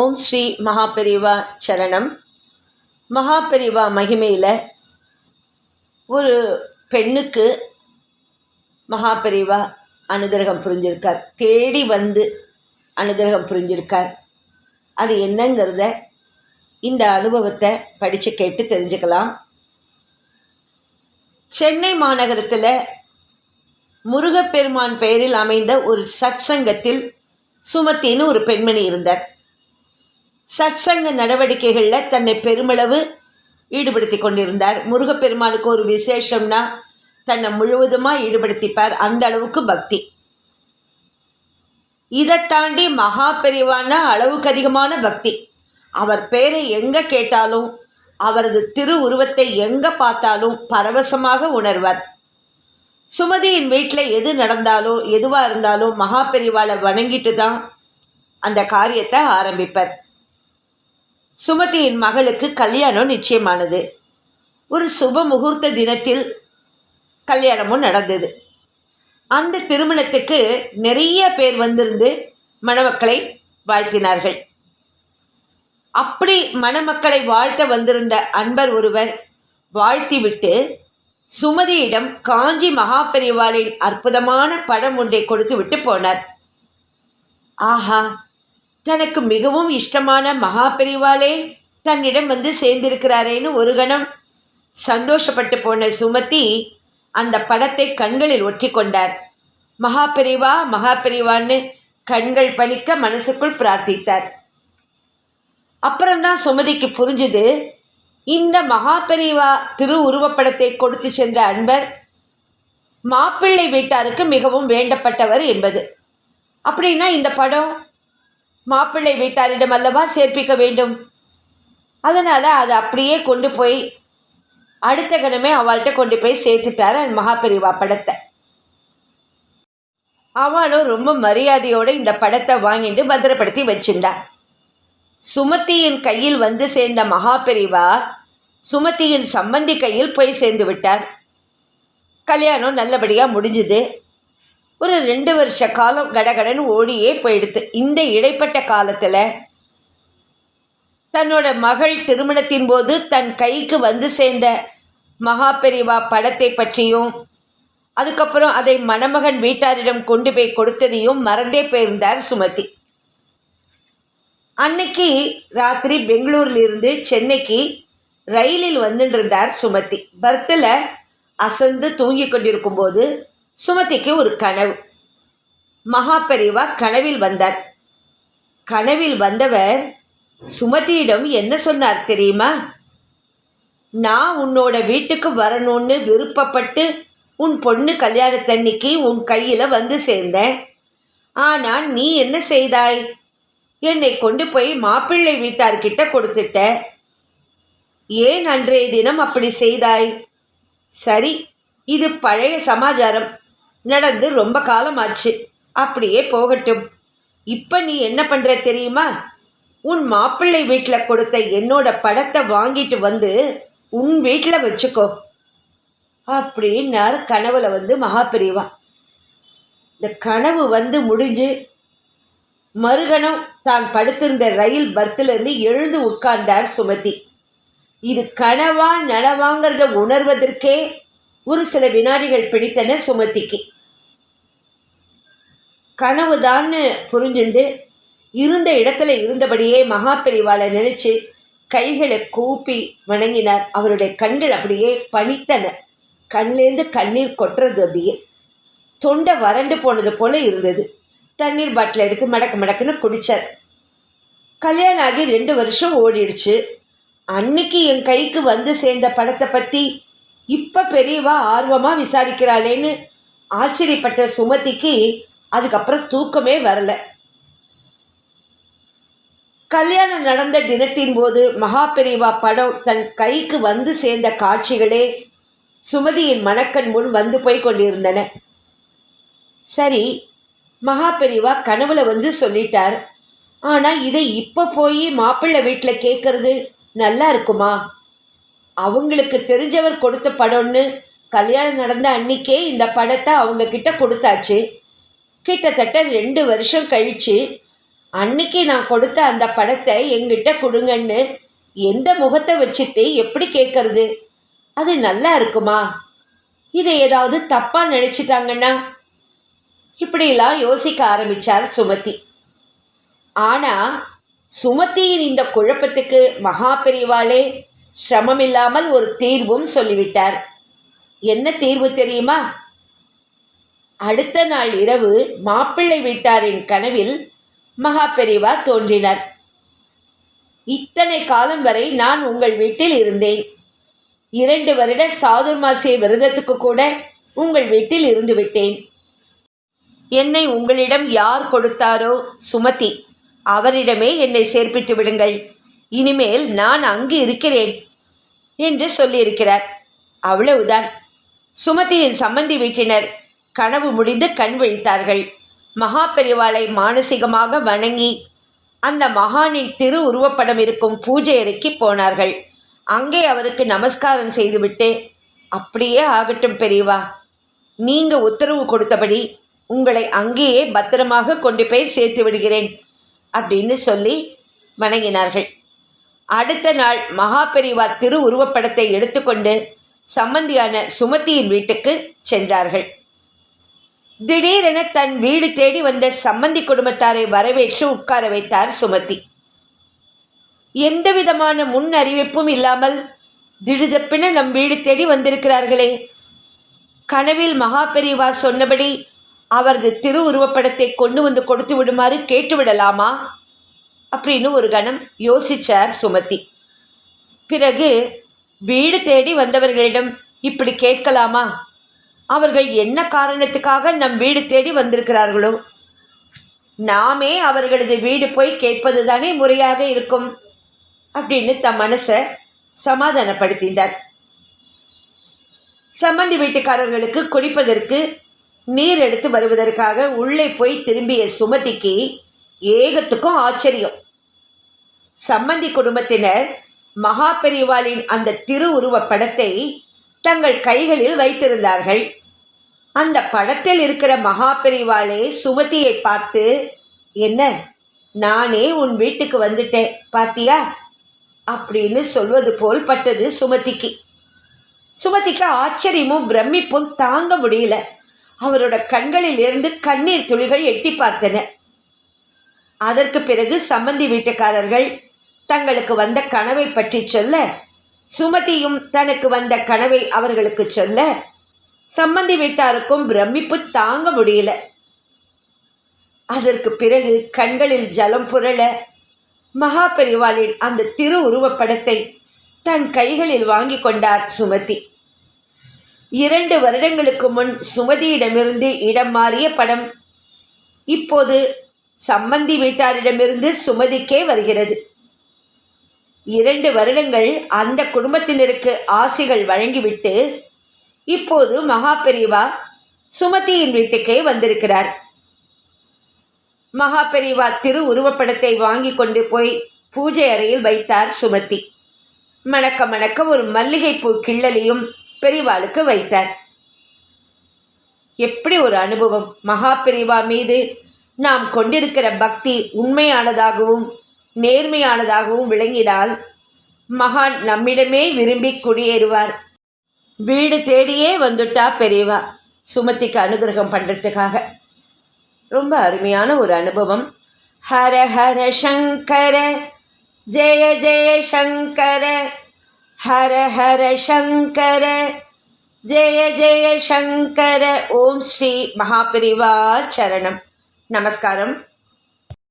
ஓம் ஸ்ரீ மகாபெரிவா சரணம். மகாபெரிவா மகிமையில் ஒரு பெண்ணுக்கு மகாபெரிவா அனுகிரகம் புரிஞ்சிருக்கார். தேடி வந்து அனுகிரகம் புரிஞ்சிருக்கார். அது என்னங்கிறத இந்த அனுபவத்தை படித்து கேட்டு தெரிஞ்சுக்கலாம். சென்னை மாநகரத்தில் முருகப்பெருமான் பெயரில் அமைந்த ஒரு சத்சங்கத்தில் சுமத்தின்னு ஒரு பெண்மணி இருந்தார். சத்சங்க நடவடிக்கைகளில் தன்னை பெருமளவு ஈடுபடுத்தி கொண்டிருந்தார். முருகப்பெருமானுக்கு ஒரு விசேஷம்னா தன்னை முழுவதுமாக ஈடுபடுத்திப்பார். அந்த அளவுக்கு பக்தி. இதை தாண்டி மகா பெரிவான அளவுக்கு அதிகமான பக்தி. அவர் பேரை எங்கே கேட்டாலும் அவரது திரு உருவத்தை எங்கே பார்த்தாலும் பரவசமாக உணர்வார். சுமதியின் வீட்டில் எது நடந்தாலும் எதுவாக இருந்தாலும் மகா பெரிவாளை வணங்கிட்டு தான் அந்த காரியத்தை ஆரம்பிப்பார். சுமதியின் மகளுக்கு கல்யாணம் நிச்சயமானது. ஒரு சுப முகூர்த்த தினத்தில் கல்யாணமும் நடந்தது. அந்த திருமணத்துக்கு நிறைய பேர் வந்திருந்து மணமக்களை வாழ்த்தினார்கள். அப்படி மணமக்களை வாழ்த்த வந்திருந்த அன்பர் ஒருவர் வாழ்த்திவிட்டு சுமதியிடம் காஞ்சி மகாபெரிவாளின் அற்புதமான படம் ஒன்றை கொடுத்து விட்டு போனார். ஆஹா தனக்கு மிகவும் இஷ்டமான மகாபெரிவாளே தன்னிடம் வந்து சேர்ந்திருக்கிறாரேன்னு ஒரு கணம் சந்தோஷப்பட்டு போன சுமதி அந்த படத்தை கண்களில் ஒட்டி கொண்டார் மகாபெரிவா மகாபெரிவான்னு கண்கள் பணிக்க மனசுக்குள் பிரார்த்தித்தார். அப்புறம்தான் சுமதிக்கு புரிஞ்சுது இந்த மகாபெரிவா திரு உருவப்படத்தை கொடுத்து சென்ற அன்பர் மாப்பிள்ளை வீட்டாருக்கு மிகவும் வேண்டப்பட்டவர் என்பது. அப்படின்னா இந்த படம் மாப்பிள்ளை வீட்டாரிடம் அல்லவா சேர்ப்பிக்க வேண்டும்? அதனால் அதை அப்படியே கொண்டு போய் அடுத்த கணமே அவள்கிட்ட கொண்டு போய் சேர்த்துட்டார் அந்த மகாபெரிவா படத்தை. அவளும் ரொம்ப மரியாதையோடு இந்த படத்தை வாங்கிட்டு பத்திரப்படுத்தி வச்சிருந்தா. சுமதியின் கையில் வந்து சேர்ந்த மகாபெரிவா சுமதியின் சம்பந்தி கையில் போய் சேர்ந்து விட்டார். கல்யாணம் நல்லபடியாக முடிஞ்சுது. ஒரு ரெண்டு வருஷ காலம் கடகடன்னு ஓடியே போயிடுது இந்த இடைப்பட்ட காலத்தில் தன்னோட மகள் திருமணத்தின் போது தன் கைக்கு வந்து சேர்ந்த மகாபெரிவா படத்தை பற்றியும் அதுக்கப்புறம் அதை மணமகன் வீட்டாரிடம் கொண்டு போய் கொடுத்ததையும் மறந்தே போயிருந்தார் சுமதி. அன்னைக்கு ராத்திரி பெங்களூர்லேருந்து சென்னைக்கு ரயிலில் வந்துட்டு இருந்தார் சுமதி. பர்த்தில் அசந்து தூங்கி கொண்டிருக்கும் போது சுமதிக்கு ஒரு கனவு. மகாபெரிவா கனவில் வந்தார். கனவில் வந்தவர் சுமதியிடம் என்ன சொன்னார் தெரியுமா? நான் உன்னோட வீட்டுக்கு வரணும்னு விருப்பப்பட்டு உன் பொண்ணு கல்யாணத்தன்னைக்கு உன் கையில் வந்து சேர்ந்தேன். ஆனால் நீ என்ன செய்தாய்? என்னை கொண்டு போய் மாப்பிள்ளை வீட்டார்கிட்ட கொடுத்துட்ட. ஏன் அன்றைய தினம் அப்படி செய்தாய்? சரி இது பழைய சமாச்சாரம். நடந்து ரொம்ப காலம் ஆச்சு அப்படியே போகட்டும். இப்போ நீ என்ன பண்ணுற தெரியுமா? உன் மாப்பிள்ளை வீட்டில் கொடுத்த என்னோட படத்தை வாங்கிட்டு வந்து உன் வீட்டில் வச்சுக்கோ. அப்படின்னார் கனவுல வந்து மகாபிரிவா. இந்த கனவு வந்து முடிஞ்சு மறுகணம் தான் படுத்திருந்த ரயில் பர்த்திலிருந்து எழுந்து உட்கார்ந்தார் சுமதி. இது கனவா நனவாங்கிறத உணர்வதற்கே ஒரு சில வினாடிகள் பிடித்தன சுமதிக்கு. கனவுதான்னு புரிஞ்சுண்டு இருந்த இடத்துல இருந்தபடியே மகாபெரிவாளை நினச்சி கைகளை கூப்பி வணங்கினார். அவருடைய கண்கள் அப்படியே பனித்தன. கண்லேருந்து கண்ணீர் கொட்டுறது அப்படியே. தொண்டை வறண்டு போனது போல இருந்தது. தண்ணீர் பாட்டில் எடுத்து மடக்கு மடக்குன்னு குடித்தார் கல்யாணம் ஆகி ரெண்டு வருஷம் ஓடிடுச்சு. அன்னைக்கு என் கைக்கு வந்து சேர்ந்த படத்தை பற்றி இப்போ பெரியவா ஆர்வமாக விசாரிக்கிறாளேன்னு ஆச்சரியப்பட்ட சுமதிக்கு அதுக்கப்புறம் தூக்கமே வரல. கல்யாணம் நடந்த தினத்தின் போது மகா பெரிவா படம் தன் கைக்கு வந்து சேர்ந்த காட்சிகளே சுமதியின் மணக்கண் முன் வந்து போய் கொண்டிருந்தன. சரி மகா பெரிவா கனவுல வந்து சொல்லிட்டார். ஆனால் இதை இப்போ போய் மாப்பிள்ளை வீட்டில் கேட்கறது நல்லா இருக்குமா? அவங்களுக்கு தெரிஞ்சவர் கொடுத்த படம்னு கல்யாணம் நடந்த அன்னைக்கே இந்த படத்தை அவங்க கிட்ட கொடுத்தாச்சு. கிட்டத்தட்ட ரெண்டு வருஷம் கழித்து அன்னைக்கு நான் கொடுத்த அந்த படத்தை எங்கிட்ட கொடுங்கன்னு எந்த முகத்தை வச்சுட்டு எப்படி கேட்கறது அது நல்லா இருக்குமா? இதை ஏதாவது தப்பாக நினச்சிட்டாங்கன்னா? இப்படியெல்லாம் யோசிக்க ஆரம்பித்தார் சுமதி. ஆனால் சுமதியின் இந்த குழப்பத்துக்கு மகா பெரிவாளே சிரமமில்லாமல் ஒரு தீர்வும் சொல்லிவிட்டார். என்ன தீர்வு தெரியுமா? அடுத்த நாள் இரவு மாப்பிள்ளை வீட்டாரின் கனவில் மகா பெரிவா தோன்றினார். இத்தனை காலம் வரை நான் உங்கள் வீட்டில் இருந்தேன். இரண்டு வருட சாதுர்மாசிய விரதத்துக்கு கூட உங்கள் வீட்டில் இருந்து விட்டேன். என்னை உங்களிடம் யார் கொடுத்தாரோ சுமதி அவரிடமே என்னை சேர்ப்பித்து விடுங்கள். இனிமேல் நான் அங்கு இருக்கிறேன் என்று சொல்லியிருக்கிறார். அவ்வளவுதான். சுமதியின் சம்பந்தி வீட்டினர் கனவு முடிந்து கண் விழித்தார்கள். மகா பெரிவாளை மானசீகமாக வணங்கி அந்த மகானின் திரு உருவப்படம் இருக்கும் பூஜை அறைக்கு போனார்கள். அங்கே அவருக்கு நமஸ்காரம் செய்துவிட்டு அப்படியே ஆகட்டும் பெரியவா நீங்கள் உத்தரவு கொடுத்தபடி உங்களை அங்கேயே பத்திரமாக கொண்டு போய் சேர்த்து விடுகிறேன் அப்படின்னு சொல்லி வணங்கினார்கள். அடுத்த நாள் மகாபெரிவா திரு உருவப்படத்தை எடுத்துக்கொண்டு சம்மந்தியான சுமதியின் வீட்டுக்கு சென்றார்கள். திடீரென தன் வீடு தேடி வந்த சம்பந்தி குடும்பத்தாரை வரவேற்று உட்கார வைத்தார் சுமதி. எந்த விதமான முன் அறிவிப்பும் இல்லாமல் திடுதப்பின நம் வீடு தேடி வந்திருக்கிறார்களே. கனவில் மகாபெரிவா சொன்னபடி அவரது திரு உருவப்படத்தை கொண்டு வந்து கொடுத்து விடுமாறு கேட்டு விடலாமா? அப்படின்னு ஒரு கணம் யோசிச்சார் சுமதி. பிறகு வீடு தேடி வந்தவர்களிடம் இப்படி கேட்கலாமா? அவர்கள் என்ன காரணத்துக்காக நம் வீடு தேடி வந்திருக்கிறார்களோ? நாமே அவர்களது வீடு போய் கேட்பது தானே முறையாக இருக்கும் அப்படின்னு தம் மனசை சமாதானப்படுத்தினார் சம்பந்தி வீட்டுக்காரர்களுக்கு குடிப்பதற்கு நீர் எடுத்து வருவதற்காக உள்ளே போய் திரும்பிய சுமதிக்கு ஏகத்துக்கும் ஆச்சரியம். சம்பந்தி குடும்பத்தினர் மகா பெரிவாளின் அந்த திரு உருவப் படத்தை தங்கள் கைகளில் வைத்திருந்தார்கள். அந்த படத்தில் இருக்கிற மகா பிரிவாளே சுமதியை பார்த்து என்ன? நானே உன் வீட்டுக்கு வந்துட்டேன் பாத்தியா? அப்படின்னு சொல்வது போல் பட்டது சுமதிக்கு. சுமதிக்கு ஆச்சரியமும் பிரமிப்பும் தாங்க முடியல. அவரோட கண்களில் இருந்து கண்ணீர் துளிகள் எட்டி பார்த்தன. அதற்கு பிறகு சம்பந்தி வீட்டுக்காரர்கள் தங்களுக்கு வந்த கனவை பற்றி சொல்ல சுமதியும் தனக்கு வந்த கனவை அவர்களுக்கு சொல்ல சம்பந்தி வீட்டாருக்கும் பிரமிப்பு தாங்க முடியல. அதற்கு பிறகு கண்களில் ஜலம் புரள மகா பெரிவாளின் அந்த திரு உருவப்படத்தை தன் கைகளில் வாங்கி கொண்டார் சுமதி. இரண்டு வருடங்களுக்கு முன் சுமதியிடமிருந்து இடம் மாறிய படம் இப்போது சம்பந்தி வீட்டாரிடமிருந்து சுமதிக்கே வருகிறது. இரண்டு வருடங்கள் அந்த குடும்பத்தினருக்கு ஆசைகள் வழங்கிவிட்டு இப்போது மகா பெரிவா சுமதியின் வீட்டுக்கே வந்திருக்கிறார். மகா பெரிவா திரு உருவப்படத்தை வாங்கி கொண்டு போய் பூஜை அறையில் வைத்தார் சுமதி. மணக்க மணக்க ஒரு மல்லிகைப்பூ கிள்ளலையும் பெரிவாளுக்கு வைத்தார். எப்படி ஒரு அனுபவம்? மகா பெரிவா மீது நாம் கொண்டிருக்கிற பக்தி உண்மையானதாகவும் நேர்மையானதாகவும் விளங்கினால் மகான் நம்மிடமே விரும்பி குடியேறுவார். வீடு தேடியே வந்துட்டா பெரியவா. சுமதிக்கு அனுகிரகம் பண்ணுறதுக்காக ரொம்ப அருமையான ஒரு அனுபவம். ஹர ஹர சங்கர ஜெய ஜெய சங்கர ஹர ஹர சங்கர ஜெய ஜெய சங்கர. ஓம் ஸ்ரீ மகாபிரிவா சரணம். நமஸ்காரம்.